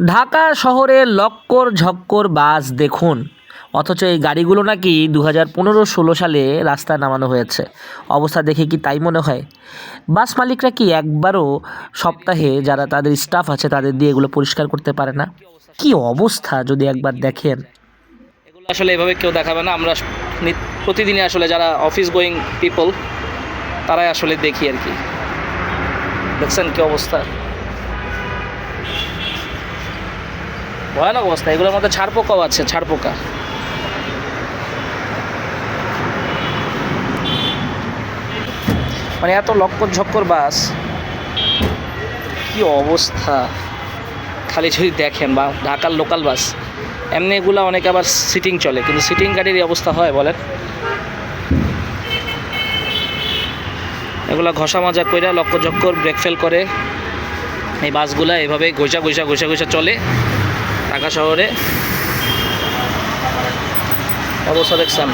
ঢাকা শহরে লক্কর ঝক্কর বাস দেখুন। অথচ এই গাড়িগুলো নাকি দু হাজার পনেরো ষোলো সালে রাস্তায় নামানো হয়েছে। অবস্থা দেখে কি তাই মনে হয়? বাস মালিকরা কি একবারও সপ্তাহে যারা তাদের স্টাফ আছে তাদের দিয়ে এগুলো পরিষ্কার করতে পারে না? কি অবস্থা যদি একবার দেখেন? এগুলো আসলে এভাবে কেউ দেখাবে না। আমরা প্রতিদিনই আসলে যারা অফিস গোয়িং পিপল তারাই আসলে দেখি আর কি। দেখছেন কি অবস্থা? ভয়ানক অবস্থা, এগুলোর মধ্যে ছাড় পোকাও আছে ছাড় পোকা মানে এত লক্কর ঝক্কর বাস, কি অবস্থা? খালি যদি দেখেন বা ঢাকার লোকাল বাস, এমনি এগুলো অনেকে আবার সিটিং চলে, কিন্তু সিটিং গাড়ির অবস্থা হয়, বলেন। এগুলো ঘষা মাজা কইরা লক্ষ চক্কর ব্রেক ফেল করে, এই বাসগুলো এভাবে ঘষা ঘষা ঘষা ঘষা চলে। ঢাকা শহরে অবস্থা দেখছেন